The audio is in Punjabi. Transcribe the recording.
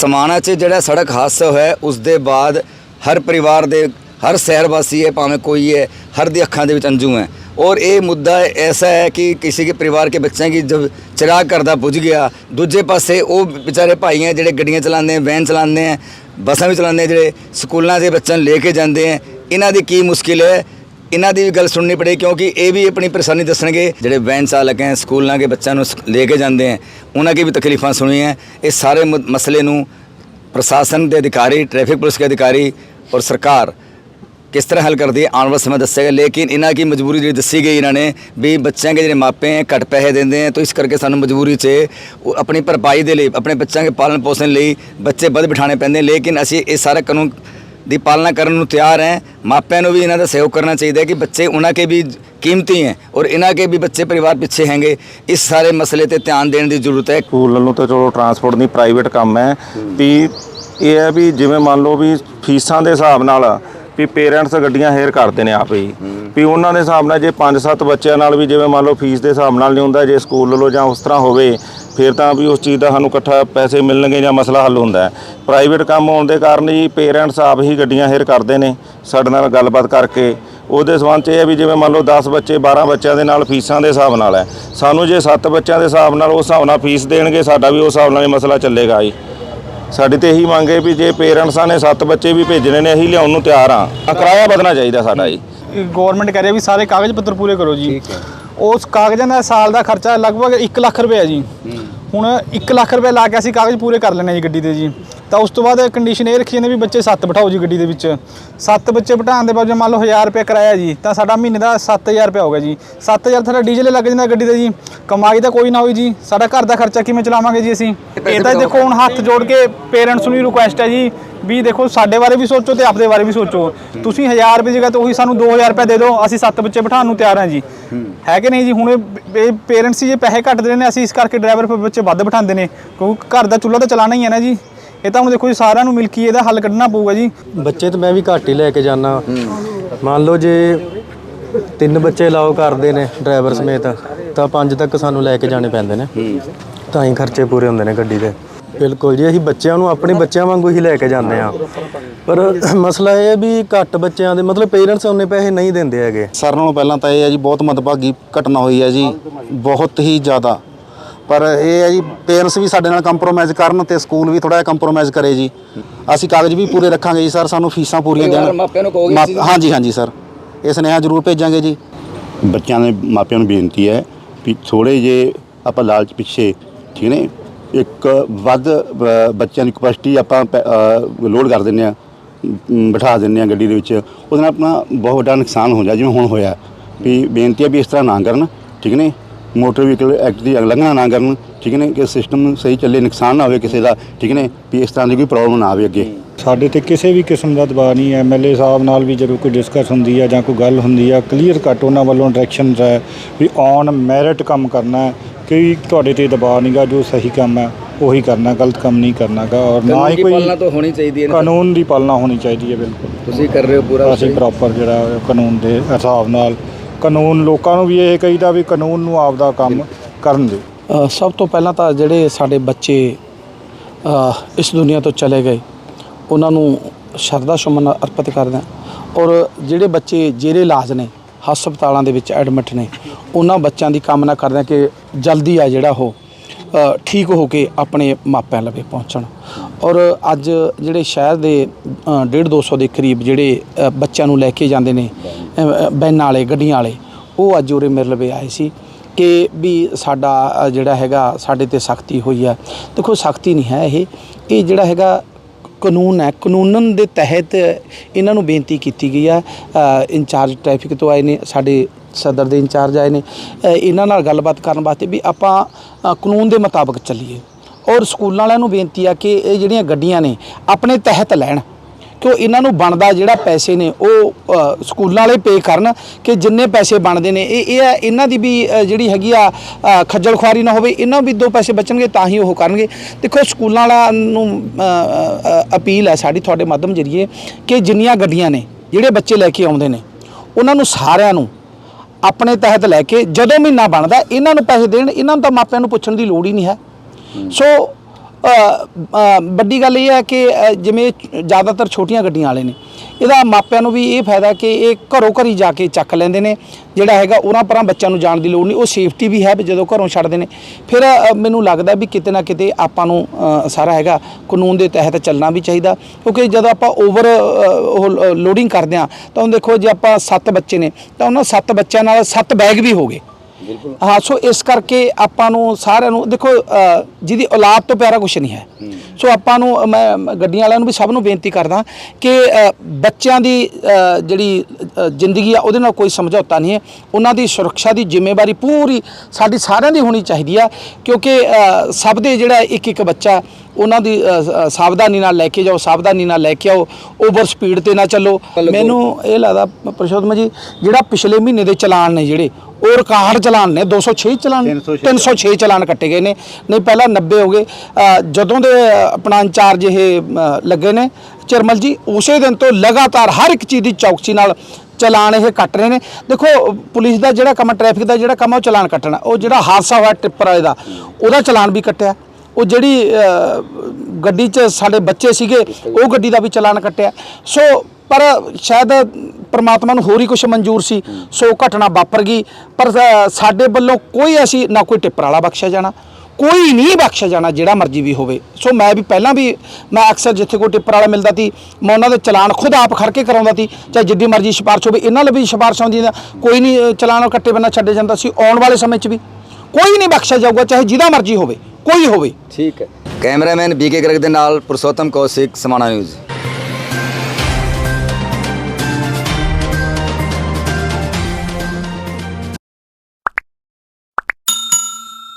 ਸਮਾਣਾ 'ਚ ਜਿਹੜਾ ਸੜਕ ਹਾਦਸਾ ਹੋਇਆ ਉਸ ਦੇ ਬਾਅਦ ਹਰ ਪਰਿਵਾਰ ਦੇ ਹਰ ਸ਼ਹਿਰ ਵਾਸੀ ਹੈ ਭਾਵੇਂ ਕੋਈ ਹੈ ਹਰ ਦੀ ਅੱਖਾਂ ਦੇ ਵਿੱਚ ਅੰਜੂ ਹੈ और ये मुद्दा ऐसा है कि किसी के परिवार के बच्चे की जब चिराग करदा बुझ गया ਦੂਜੇ ਪਾਸੇ ਉਹ ਵਿਚਾਰੇ ਭਾਈ ਹੈ ਜਿਹੜੇ ਗੱਡੀਆਂ ਚਲਾਉਂਦੇ ਹੈ ਵੈਨ ਚਲਾਉਂਦੇ ਹੈ ਬੱਸਾਂ ਵੀ ਚਲਾਉਂਦੇ ਹੈ ਜਿਹੜੇ ਸਕੂਲਾਂ ਦੇ ਬੱਚਿਆਂ ਨੂੰ ਲੈ ਕੇ ਜਾਂਦੇ ਹੈ ਇਹਨਾਂ ਦੀ ਕੀ ਮੁਸ਼ਕਿਲ ਹੈ ਇਹਨਾਂ ਦੀ ਵੀ ਗੱਲ ਸੁਣਨੀ ਪੜੇ ਕਿਉਂਕਿ ਇਹ ਵੀ ਆਪਣੀ ਪਰੇਸ਼ਾਨੀ ਦੱਸਣਗੇ, ਜਿਹੜੇ ਵੈਨ ਚਾਲਕ ਹੈ, ਸਕੂਲਾਂ ਦੇ ਬੱਚਿਆਂ ਨੂੰ ਲੈ ਕੇ ਜਾਂਦੇ ਹੈ, ਉਹਨਾਂ ਕੀ ਵੀ ਤਕਲੀਫਾਂ ਸੁਣੀਆਂ ਇਹ ਸਾਰੇ ਮੁ- ਮਸਲੇ ਨੂੰ ਪ੍ਰਸ਼ਾਸਨ ਦੇ ਅਧਿਕਾਰੀ, ਟ੍ਰੈਫਿਕ ਪੁਲਿਸ ਦੇ ਅਧਿਕਾਰੀ ਔਰ ਸਰਕਾਰ ਕਿਸ ਤਰ੍ਹਾਂ ਹੱਲ ਕਰਦੀ ਹੈ, ਆਉਣ ਵਾਲਾ ਸਮਾਂ ਦੱਸੇਗਾ। ਲੇਕਿਨ ਇਹਨਾਂ ਦੀ ਮਜਬੂਰੀ ਜਿਹੜੀ ਦੱਸੀ ਗਈ ਇਹਨਾਂ ਨੇ ਵੀ ਬੱਚਿਆਂ ਦੇ ਜਿਹੜੇ ਮਾਪੇ ਹੈ, ਘੱਟ ਪੈਸੇ ਦਿੰਦੇ ਹੈ, ਤਾਂ ਇਸ ਕਰਕੇ ਸਾਨੂੰ ਮਜਬੂਰੀ 'ਚ ਉਹ ਆਪਣੀ ਭਰਪਾਈ ਦੇ ਲਈ, ਆਪਣੇ ਬੱਚਿਆਂ ਦੇ ਪਾਲਣ ਪੋਸ਼ਣ ਲਈ ਬੱਚੇ ਵੱਧ ਬਿਠਾਣੇ ਪੈਂਦੇ ਲੇਕਿਨ ਅਸੀਂ ਇਹ ਸਾਰਾ ਕਾਨੂੰਨ ਦੀ ਪਾਲਣਾ ਕਰਨ ਨੂੰ ਤਿਆਰ ਹੈ। ਮਾਪਿਆਂ ਨੂੰ ਵੀ ਇਹਨਾਂ ਦਾ ਸਹਿਯੋਗ ਕਰਨਾ ਚਾਹੀਦਾ ਹੈ ਕਿ ਬੱਚੇ ਉਹਨਾਂ ਕੇ ਵੀ ਕੀਮਤੀ ਹੈ ਔਰ ਇਹਨਾਂ ਕੇ ਵੀ ਬੱਚੇ ਪਰਿਵਾਰ ਪਿੱਛੇ ਹੈਗੇ। ਇਸ ਸਾਰੇ ਮਸਲੇ ਤੇ ਧਿਆਨ ਦੇਣ ਦੀ ਜ਼ਰੂਰਤ ਹੈ। ਸਕੂਲ ਵੱਲੋਂ ਤਾਂ ਚਲੋ ਟਰਾਂਸਪੋਰਟ ਨਹੀਂ ਪ੍ਰਾਈਵੇਟ ਕੰਮ ਹੈ। ਵੀ ਇਹ ਹੈ ਵੀ ਜਿਵੇਂ ਮੰਨ ਲਓ ਵੀ ਫੀਸਾਂ ਦੇ ਹਿਸਾਬ ਨਾਲ ਵੀ ਪੇਰੈਂਟਸ ਗੱਡੀਆਂ ਹੇਅਰ ਕਰਦੇ ਨੇ ਆਪ ਹੀ। ਵੀ ਉਹਨਾਂ ਦੇ ਹਿਸਾਬ ਨਾਲ ਜੇ 5-7 ਬੱਚਿਆਂ ਨਾਲ ਵੀ ਜਿਵੇਂ ਮੰਨ ਲਓ ਫੀਸ ਦੇ ਹਿਸਾਬ ਨਾਲ ਨਹੀਂ ਹੁੰਦਾ, ਜੇ ਸਕੂਲ ਵੱਲੋਂ ਜਾਂ ਉਸ ਤਰ੍ਹਾਂ ਹੋਵੇ ਫਿਰ ਤਾਂ ਵੀ ਉਸ ਚੀਜ਼ ਦਾ ਸਾਨੂੰ ਇਕੱਠਾ ਪੈਸੇ ਮਿਲਣਗੇ ਜਾਂ ਮਸਲਾ ਹੱਲ ਹੁੰਦਾ ਹੈ। ਪ੍ਰਾਈਵੇਟ ਕੰਮ ਹੋਣ ਦੇ ਕਾਰਨ ਜੀ ਪੇਰੈਂਟਸ ਆਪ ਹੀ ਗੱਡੀਆਂ ਹੇਅਰ ਕਰਦੇ ਨੇ ਸਾਡੇ ਨਾਲ ਗੱਲਬਾਤ ਕਰਕੇ। ਉਹਦੇ ਸਬੰਧ 'ਚ ਇਹ ਹੈ ਵੀ ਜਿਵੇਂ ਮੰਨ ਲਓ 10 ਬੱਚੇ 12 ਬੱਚਿਆਂ ਦੇ ਨਾਲ ਫੀਸਾਂ ਦੇ ਹਿਸਾਬ ਨਾਲ ਹੈ। ਸਾਨੂੰ ਜੇ 7 ਬੱਚਿਆਂ ਦੇ ਹਿਸਾਬ ਨਾਲ ਉਸ ਹਿਸਾਬ ਨਾਲ ਫੀਸ ਦੇਣਗੇ ਸਾਡਾ ਵੀ ਉਸ ਹਿਸਾਬ ਨਾਲ ਹੀ ਮਸਲਾ ਚੱਲੇਗਾ ਜੀ। ਸਾਡੀ ਤੇ ਇਹੀ ਮੰਗ ਹੈ ਵੀ ਜੇ ਪੇਰੈਂਟਸਾਂ ਨੇ 7 ਬੱਚੇ ਵੀ ਭੇਜਣੇ ਨੇ ਅਸੀਂ ਲਿਆਉਣ ਨੂੰ ਤਿਆਰ ਆ ਕਿਰਾਇਆ ਵਧਣਾ ਚਾਹੀਦਾ ਸਾਡਾ ਜੀ। ਗਵਰਨਮੈਂਟ ਕਹਿ ਰਹੀ ਹੈ ਵੀ ਸਾਰੇ ਕਾਗਜ਼ ਪੱਤਰ ਪੂਰੇ ਕਰੋ ਜੀ। ਉਸ ਕਾਗਜ਼ਾਂ ਦਾ ਸਾਲ ਦਾ ਖਰਚਾ ਲਗਭਗ 1 ਲੱਖ ਰੁਪਏ ਹੈ ਜੀ। ਹੁਣ 1 ਲੱਖ ਰੁਪਏ ਲਾ ਕੇ ਅਸੀਂ ਕਾਗਜ਼ ਪੂਰੇ ਕਰ ਲੈਣੇ ਜੀ ਗੱਡੀ ਦੇ ਜੀ। ਤਾਂ ਉਸ ਤੋਂ ਬਾਅਦ ਕੰਡੀਸ਼ਨ ਇਹ ਰੱਖੀ ਜਾਂਦੀ ਵੀ ਬੱਚੇ 7 ਬਿਠਾਓ ਜੀ ਗੱਡੀ ਦੇ ਵਿੱਚ। 7 ਬੱਚੇ ਬਿਠਾਉਣ ਦੇ ਬਾਅਦ ਜੇ ਮੰਨ ਲਓ 1000 ਰੁਪਏ ਕਿਰਾਇਆ ਜੀ ਤਾਂ ਸਾਡਾ ਮਹੀਨੇ ਦਾ 7000 ਰੁਪਏ ਹੋ ਗਿਆ ਜੀ। 7000 ਸਾਡਾ ਡੀਜ਼ਲ ਲੱਗ ਜਾਂਦਾ ਗੱਡੀ ਦਾ ਜੀ। ਕਮਾਈ ਤਾਂ ਕੋਈ ਨਾ ਹੋਈ ਜੀ। ਸਾਡਾ ਘਰ ਦਾ ਖਰਚਾ ਕਿਵੇਂ ਚਲਾਵਾਂਗੇ ਜੀ ਅਸੀਂ? ਇਹ ਤਾਂ ਦੇਖੋ ਹੁਣ ਹੱਥ ਜੋੜ ਕੇ ਪੇਰੈਂਟਸ ਨੂੰ ਵੀ ਰਿਕੁਐਸਟ ਹੈ ਜੀ ਵੀ ਦੇਖੋ ਸਾਡੇ ਬਾਰੇ ਵੀ ਸੋਚੋ ਤੇ ਆਪਦੇ ਬਾਰੇ ਵੀ ਸੋਚੋ। ਤੁਸੀਂ 1000 ਰੁਪਏ ਜਗ੍ਹਾ ਤੇ ਉਹੀ ਸਾਨੂੰ 2000 ਰੁਪਏ ਦੇ ਦਿਓ ਅਸੀਂ 7 ਬੱਚੇ ਬਿਠਾਉਣ ਨੂੰ ਤਿਆਰ ਹਾਂ ਜੀ। ਹੈ। ਕਿ ਨਹੀਂ ਜੀ? ਹੁਣ ਇਹ ਪੇਰੈਂਟਸ ਜੇ ਪੈਸੇ ਘੱਟ ਦੇ ਨੇ ਅਸੀਂ ਇਸ ਕਰਕੇ ਡਰਾਈਵਰ ਫਿਰ ਬੱਚੇ ਵੱਧ ਬਿਠਾਉਂਦੇ ਨੇ। ਕਿਉਂਕਿ ਘਰ ਦਾ ਚੁੱਲ੍ਹਾ ਤਾਂ ਚਲਾਉਣਾ ਹੀ ਹੈ ਨਾ ਜੀ। ਇਹ ਤਾਂ ਹੁਣ ਦੇਖੋ ਜੀ ਸਾਰਿਆਂ ਨੂੰ ਮਿਲ ਕੇ ਇਹਦਾ ਹੱਲ ਕੱਢਣਾ ਪਊਗਾ ਜੀ। ਬੱਚੇ ਤਾਂ ਮੈਂ ਵੀ ਘੱਟ ਹੀ ਲੈ ਕੇ ਜਾਣਾ ਮੰਨ ਲਓ ਜੇ ਤਿੰਨ ਬੱਚੇ ਲਾਓ ਕਰਦੇ ਨੇ ਡਰਾਈਵਰ ਸਮੇਤ ਤਾਂ ਪੰਜ ਤੱਕ ਸਾਨੂੰ ਲੈ ਕੇ ਜਾਣੇ ਪੈਂਦੇ ਨੇ। ਤਾਂ ਹੀ ਖਰਚੇ ਪੂਰੇ ਹੁੰਦੇ ਨੇ ਗੱਡੀ ਦੇ। ਬਿਲਕੁਲ ਜੀ ਅਸੀਂ ਬੱਚਿਆਂ ਨੂੰ ਆਪਣੇ ਬੱਚਿਆਂ ਵਾਂਗੂ ਹੀ ਲੈ ਕੇ ਜਾਂਦੇ ਆ ਪਰ ਮਸਲਾ ਇਹ ਹੈ ਵੀ ਘੱਟ ਬੱਚਿਆਂ ਦੇ ਮਤਲਬ ਪੇਰੈਂਟਸ ਉਹਨੇ ਪੈਸੇ ਨਹੀਂ ਦਿੰਦੇ ਹੈਗੇ। ਸਾਰਿਆਂ ਨਾਲੋਂ ਪਹਿਲਾਂ ਤਾਂ ਇਹ ਹੈ ਜੀ ਬਹੁਤ ਮਦਭਾਗੀ ਘਟਨਾ ਹੋਈ ਹੈ ਜੀ। ਬਹੁਤ ਹੀ ਜ਼ਿਆਦਾ। ਪਰ ਇਹ ਹੈ ਜੀ ਪੇਰੈਂਟਸ ਵੀ ਸਾਡੇ ਨਾਲ ਕੰਪਰੋਮਾਈਜ਼ ਕਰਨ ਤੇ ਸਕੂਲ ਵੀ ਥੋੜਾ ਜਿਹਾ ਕੰਪਰੋਮਾਈਜ਼ ਕਰੇ ਜੀ। ਅਸੀਂ ਕਾਗਜ਼ ਵੀ ਪੂਰੇ ਰੱਖਾਂਗੇ ਜੀ ਸਰ ਸਾਨੂੰ ਫੀਸਾਂ ਪੂਰੀਆਂ ਦੇਣ ਮਾਪਿਆਂ ਨੂੰ ਕਹੋਗੇ? ਹਾਂਜੀ ਹਾਂਜੀ ਸਰ। ਇਹ ਸੁਨੇਹਾ ਜ਼ਰੂਰ ਭੇਜਾਂਗੇ ਜੀ। ਬੱਚਿਆਂ ਦੇ ਮਾਪਿਆਂ ਨੂੰ ਬੇਨਤੀ ਹੈ ਵੀ ਥੋੜੇ ਜੇ ਆਪਾਂ ਲਾਲਚ ਪਿੱਛੇ ਠੀਕ ਨੇ ਇੱਕ ਵੱਧ ਬ- ਬੱਚਿਆਂ ਦੀ ਕਪੈਸਿਟੀ ਆਪਾਂ ਲੋਡ ਕਰ ਦਿੰਦੇ ਆ ਬਿਠਾ ਦਿੰਦੇ ਆ ਗੱਡੀ ਦੇ ਵਿੱਚ। ਉਹਦੇ ਨਾਲ ਆਪਣਾ ਬਹੁਤ ਵੱਡਾ ਨੁਕਸਾਨ ਹੋ ਜਾ ਜਿਵੇਂ ਹੁਣ ਹੋਇਆ। ਵੀ ਬੇਨਤੀ ਹੈ ਵੀ ਇਸ ਤਰ੍ਹਾਂ ਨਾ ਕਰਨ ਠੀਕ ਨੇ ਮੋਟਰ ਵਹੀਕਲ ਐਕਟ ਦੀ ਉਲੰਘਣਾ ਨਾ ਕਰਨ ਠੀਕ ਨੇ ਕਿ ਸਿਸਟਮ ਸਹੀ ਚੱਲੇ ਨੁਕਸਾਨ ਨਾ ਹੋਵੇ ਕਿਸੇ ਦਾ ਠੀਕ ਨੇ ਵੀ ਇਸ ਤਰ੍ਹਾਂ ਦੀ ਕੋਈ ਪ੍ਰੋਬਲਮ ਨਾ ਆਵੇ ਅੱਗੇ। ਸਾਡੇ ਤੇ ਕਿਸੇ ਵੀ ਕਿਸਮ ਦਾ ਦਬਾਅ ਨਹੀਂ ਹੈ। ਐਮਐਲਏ ਸਾਹਿਬ ਨਾਲ ਵੀ ਜਦੋਂ ਕੋਈ ਡਿਸਕਸ ਹੁੰਦੀ ਹੈ ਜਾਂ ਕੋਈ ਗੱਲ ਹੁੰਦੀ ਹੈ ਕਲੀਅਰ ਕੱਟ ਉਹਨਾਂ ਵੱਲੋਂ ਡਾਇਰੈਕਸ਼ਨਸ ਹੈ ਵੀ ਔਨ ਮੈਰਿਟ ਕੰਮ ਕਰਨਾ ਹੈ ਕਿ ਤੁਹਾਡੇ ਤੇ ਦਬਾਅ ਨਹੀਂਗਾ ਜੋ ਸਹੀ ਕੰਮ ਹੈ ਉਹੀ ਕਰਨਾ ਗਲਤ ਕੰਮ ਨਹੀਂ ਕਰਨਾਗਾ ਔਰ ਨਾ ਹੀ ਕੋਈ ਪਾਲਣਾ ਤਾਂ ਹੋਣੀ ਚਾਹੀਦੀ ਹੈ ਕਾਨੂੰਨ ਦੀ ਪਾਲਣਾ ਹੋਣੀ ਚਾਹੀਦੀ ਹੈ ਬਿਲਕੁਲ। ਤੁਸੀਂ ਕਰ ਰਹੇ ਹੋ ਪੂਰਾ ਅਸੀਂ ਪ੍ਰੋਪਰ ਜਿਹੜਾ ਕਾਨੂੰਨ ਦੇ ਹਿਸਾਬ ਨਾਲ ਕਾਨੂੰਨ ਲੋਕਾਂ ਨੂੰ ਵੀ ਇਹ ਕਹੀਦਾ ਵੀ ਕਾਨੂੰਨ ਨੂੰ ਆਪਦਾ ਕੰਮ ਕਰਨ ਦਿਓ ਅ, ਸਭ ਤੋਂ ਪਹਿਲਾਂ ਤਾਂ ਜਿਹੜੇ ਸਾਡੇ ਬੱਚੇ ਅ, ਇਸ ਦੁਨੀਆ ਤੋਂ ਚਲੇ ਗਏ ਉਹਨਾਂ ਨੂੰ ਸ਼ਰਧਾ ਸੁਮਨ ਅਰਪਿਤ ਕਰਦੇ ਹਾਂ। ਔਰ ਜਿਹੜੇ ਬੱਚੇ ਜਿਹੜੇ ਇਲਾਜ ਨੇ ਹਸਪਤਾਲਾਂ ਦੇ ਵਿੱਚ ਐਡਮਿਟ ਨੇ ਉਹਨਾਂ ਬੱਚਿਆਂ ਦੀ ਕਾਮਨਾ ਕਰਦੇ ਹਾਂ ਕਿ ਜਲਦੀ ਆ ਜਿਹੜਾ ਉਹ ਅ, ਠੀਕ ਹੋ ਕੇ ਆਪਣੇ ਮਾਪਿਆਂ ਲਵੇ ਪਹੁੰਚਣ। ਔਰ ਅੱਜ ਜਿਹੜੇ ਸ਼ਹਿਰ ਦੇ 1.5 200 ਦੇ ਕਰੀਬ ਜਿਹੜੇ ਅ, ਬੱਚਿਆਂ ਨੂੰ ਲੈ ਕੇ ਜਾਂਦੇ ਨੇ ਬੈਨਾਂ ਵਾਲੇ, ਗੱਡੀਆਂ ਵਾਲੇ, ਉਹ ਅੱਜ ਉਰੇ ਮੇਰੇ ਲਵੇ ਆਏ ਸੀ ਕਿ ਵੀ ਸਾਡਾ ਜਿਹੜਾ ਹੈਗਾ ਸਾਡੇ ਤੇ ਸਖਤੀ ਹੋਈ ਆ। ਦੇਖੋ, ਸਖਤੀ ਨਹੀਂ ਹੈ ਇਹ ਇਹ ਜਿਹੜਾ ਹੈਗਾ ਕਾਨੂੰਨ ਹੈ। ਕਾਨੂੰਨ ਦੇ ਤਹਿਤ ਇਹਨਾਂ ਨੂੰ ਬੇਨਤੀ ਕੀਤੀ ਗਈ ਹੈ ਇੰਚਾਰਜ ਟ੍ਰੈਫਿਕ ਤੋਂ ਆਏ ਨੇ, ਸਾਡੇ ਸਦਰ ਦੇ ਇੰਚਾਰਜ ਆਏ ਨੇ। ਇਹਨਾਂ ਨਾਲ ਗੱਲਬਾਤ ਕਰਨ ਵਾਸਤੇ ਵੀ ਆਪਾਂ ਕਾਨੂੰਨ ਦੇ ਮੁਤਾਬਕ ਚੱਲੀਏ। ਔਰ ਸਕੂਲਾਂ ਵਾਲਿਆਂ ਨੂੰ ਬੇਨਤੀ ਆ ਕਿ ਇਹ ਜਿਹੜੀਆਂ ਗੱਡੀਆਂ ਨੇ, ਆਪਣੇ ਤਹਿਤ ਲੈਣ। ਕਿਉਂ ਇਹਨਾਂ ਨੂੰ ਬਣਦਾ ਜਿਹੜਾ ਪੈਸੇ ਨੇ ਉਹ ਸਕੂਲਾਂ ਵਾਲੇ ਪੇ ਕਰਨ ਕਿ ਜਿੰਨੇ ਪੈਸੇ ਬਣਦੇ ਨੇ। ਇਹ ਇਹ ਹੈ, ਇਹਨਾਂ ਦੀ ਵੀ ਜਿਹੜੀ ਹੈਗੀ ਆ ਖੱਜਲ ਖੁਆਰੀ ਨਾ ਹੋਵੇ ਇਹਨਾਂ ਵੀ ਦੋ ਪੈਸੇ ਬਚਣਗੇ ਤਾਂ ਹੀ ਉਹ ਕਰਨਗੇ। ਦੇਖੋ ਸਕੂਲਾਂ ਵਾਲਿਆਂ ਨੂੰ ਅਪੀਲ ਹੈ ਸਾਡੀ ਤੁਹਾਡੇ ਮਾਧਮ ਜਰੀਏ ਕਿ ਜਿੰਨੀਆਂ ਗੱਡੀਆਂ ਨੇ ਜਿਹੜੇ ਬੱਚੇ ਲੈ ਕੇ ਆਉਂਦੇ ਨੇ ਉਹਨਾਂ ਨੂੰ ਸਾਰਿਆਂ ਨੂੰ ਆਪਣੇ ਤਹਿਤ ਲੈ ਕੇ ਜਦੋਂ ਮਹੀਨਾ ਬਣਦਾ ਇਹਨਾਂ ਨੂੰ ਪੈਸੇ ਦੇਣ ਇਹਨਾਂ ਨੂੰ ਤਾਂ ਮਾਪਿਆਂ ਨੂੰ ਪੁੱਛਣ ਦੀ ਲੋੜ ਹੀ ਨਹੀਂ ਹੈ। ਸੋ ਵੱਡੀ ਗੱਲ ਇਹ ਹੈ ਕਿ ਜਿਵੇਂ ਜ਼ਿਆਦਾਤਰ ਛੋਟੀਆਂ ਗੱਡੀਆਂ ਵਾਲੇ ਨੇ, ਇਹਦਾ ਮਾਪਿਆਂ ਨੂੰ ਵੀ ਇਹ ਫਾਇਦਾ ਕਿ ਇਹ ਘਰੋਂ ਘਰੀ ਜਾ ਕੇ ਚੱਕ ਲੈਂਦੇ ਨੇ, ਜਿਹੜਾ ਹੈਗਾ ਉਹਨਾਂ ਪਰਾਂ ਬੱਚਿਆਂ ਨੂੰ ਜਾਣ ਦੀ ਲੋੜ ਨਹੀਂ, ਉਹ ਸੇਫਟੀ ਵੀ ਹੈ ਜਦੋਂ ਘਰੋਂ ਛੱਡਦੇ ਨੇ। ਫਿਰ ਮੈਨੂੰ ਲੱਗਦਾ ਵੀ ਕਿਤੇ ਨਾ ਕਿਤੇ ਆਪਾਂ ਨੂੰ ਸਾਰਾ ਹੈਗਾ ਕਾਨੂੰਨ ਦੇ ਤਹਿਤ ਚੱਲਣਾ ਵੀ ਚਾਹੀਦਾ, ਕਿਉਂਕਿ ਜਦੋਂ ਆਪਾਂ ਓਵਰ ਉਹ ਲੋਡਿੰਗ ਕਰਦੇ ਆ ਤਾਂ ਹੁਣ ਦੇਖੋ ਜੇ ਆਪਾਂ 7 ਬੱਚੇ ਨੇ, ਤਾਂ ਉਹਨਾਂ 7 ਬੱਚਿਆਂ ਨਾਲ 7 ਬੈਗ ਵੀ ਹੋ ਗਏ। ਹਾਂ ਸੋ ਇਸ ਕਰਕੇ ਆਪਾਂ ਨੂੰ ਸਾਰਿਆਂ ਨੂੰ ਦੇਖੋ ਜਿਹਦੀ ਔਲਾਦ ਤੋਂ ਪਿਆਰਾ ਕੁਝ ਨਹੀਂ ਹੈ। ਸੋ ਆਪਾਂ ਨੂੰ ਮੈਂ ਗੱਡੀਆਂ ਵਾਲਿਆਂ ਨੂੰ ਵੀ ਸਭ ਨੂੰ ਬੇਨਤੀ ਕਰਦਾ ਕਿ ਬੱਚਿਆਂ ਦੀ ਜਿਹੜੀ ਜ਼ਿੰਦਗੀ ਆ ਉਹਦੇ ਨਾਲ ਕੋਈ ਸਮਝੌਤਾ ਨਹੀਂ ਹੈ। ਉਹਨਾਂ ਦੀ ਸੁਰੱਖਿਆ ਦੀ ਜ਼ਿੰਮੇਵਾਰੀ ਪੂਰੀ ਸਾਡੀ ਸਾਰਿਆਂ ਦੀ ਹੋਣੀ ਚਾਹੀਦੀ ਆ ਕਿਉਂਕਿ ਸਭ ਦੇ ਜਿਹੜਾ ਇੱਕ ਇੱਕ ਬੱਚਾ ਉਹਨਾਂ ਦੀ ਸਾਵਧਾਨੀ ਨਾਲ ਲੈ ਕੇ ਜਾਓ ਸਾਵਧਾਨੀ ਨਾਲ ਲੈ ਕੇ ਆਓ ਓਵਰ ਸਪੀਡ ਤੇ ਨਾ ਚੱਲੋ। ਮੈਨੂੰ ਇਹ ਲੱਗਦਾ ਪ੍ਰਸ਼ੋਤਮ ਜੀ ਜਿਹੜਾ ਪਿਛਲੇ ਮਹੀਨੇ ਦੇ ਚਲਾਨ ਨੇ ਜਿਹੜੇ ਉਹ ਰਿਕਾਰਡ ਚਲਾਨ ਨੇ 206 ਚਲਾਨ 306 ਚਲਾਨ ਕੱਟੇ ਗਏ ਨੇ। ਨਹੀਂ ਪਹਿਲਾਂ 90 ਹੋ ਗਏ। ਜਦੋਂ ਦੇ ਆਪਣਾ ਇੰਚਾਰਜ ਇਹ ਲੱਗੇ ਨੇ ਚਰਮਲ ਜੀ ਉਸੇ ਦਿਨ ਤੋਂ ਲਗਾਤਾਰ ਹਰ ਇੱਕ ਚੀਜ਼ ਦੀ ਚੌਕਸੀ ਨਾਲ ਚਲਾਨ ਇਹ ਕੱਟ ਰਹੇ ਨੇ। ਦੇਖੋ ਪੁਲਿਸ ਦਾ ਜਿਹੜਾ ਕੰਮ ਟ੍ਰੈਫਿਕ ਦਾ ਜਿਹੜਾ ਕੰਮ ਆ ਉਹ ਚਲਾਨ ਕੱਟਣਾ। ਉਹ ਜਿਹੜਾ ਹਾਦਸਾ ਹੋਇਆ ਟਿੱਪਰ ਵਾਲੇ ਦਾ ਉਹਦਾ ਚਲਾਨ ਵੀ ਕੱਟਿਆ। ਉਹ ਜਿਹੜੀ ਗੱਡੀ 'ਚ ਸਾਡੇ ਬੱਚੇ ਸੀਗੇ, ਉਹ ਗੱਡੀ ਦਾ ਵੀ ਚਲਾਨ ਕੱਟਿਆ। ਸੋ, ਪਰ ਸ਼ਾਇਦ ਪਰਮਾਤਮਾ ਨੂੰ ਹੋਰ ਹੀ ਕੁਝ ਮਨਜ਼ੂਰ ਸੀ। ਸੋ ਘਟਨਾ ਵਾਪਰ ਗਈ। ਪਰ ਸਾਡੇ ਵੱਲੋਂ ਕੋਈ ਅਸੀਂ ਨਾ ਕੋਈ ਟਿੱਪਰ ਵਾਲਾ ਬਖਸ਼ਿਆ ਜਾਣਾ, ਕੋਈ ਨਹੀਂ ਬਖਸ਼ਿਆ ਜਾਣਾ, ਜਿਹੜਾ ਮਰਜ਼ੀ ਵੀ ਹੋਵੇ। ਸੋ, ਮੈਂ ਵੀ ਪਹਿਲਾਂ ਵੀ, ਮੈਂ ਅਕਸਰ ਜਿੱਥੇ ਕੋਈ ਟਿੱਪਰ ਵਾਲਾ ਮਿਲਦਾ ਸੀ, ਮੈਂ ਉਹਨਾਂ ਦੇ ਚਲਾਨ ਖੁਦ ਆਪ ਖੜ ਕੇ ਕਰਾਉਂਦਾ ਸੀ। ਚਾਹੇ ਜਿੱਡੀ ਮਰਜ਼ੀ ਸਿਫਾਰਿਸ਼ ਹੋਵੇ, ਇਹਨਾਂ ਲਈ ਵੀ ਸਿਫਾਰਿਸ਼ ਆਉਂਦੀ ਕੋਈ ਨਹੀਂ ਚਲਾਨ ਕੱਟੇ ਬਿਨਾਂ ਛੱਡੇ ਜਾਂਦਾ ਸੀ, ਆਉਣ ਵਾਲੇ ਸਮੇਂ 'ਚ ਵੀ। ਕੋਈ ਨਹੀਂ ਬਖਸ਼ਿਆ ਜਾਊਗਾ, ਚਾਹੇ ਜਿਹਦਾ ਮਰਜ਼ੀ ਹੋਵੇ, ਕੋਈ ਹੋਵੇ। ਠੀਕ ਹੈ। ਕੈਮਰਾਮੈਨ ਬੀਕੇ ਗਰਗ ਦੇ ਨਾਲ ਪੁਰਸ਼ੋਤਮ ਕੌਸ਼ਿਕ, ਸਮਾਣਾ ਨਿਊਜ਼।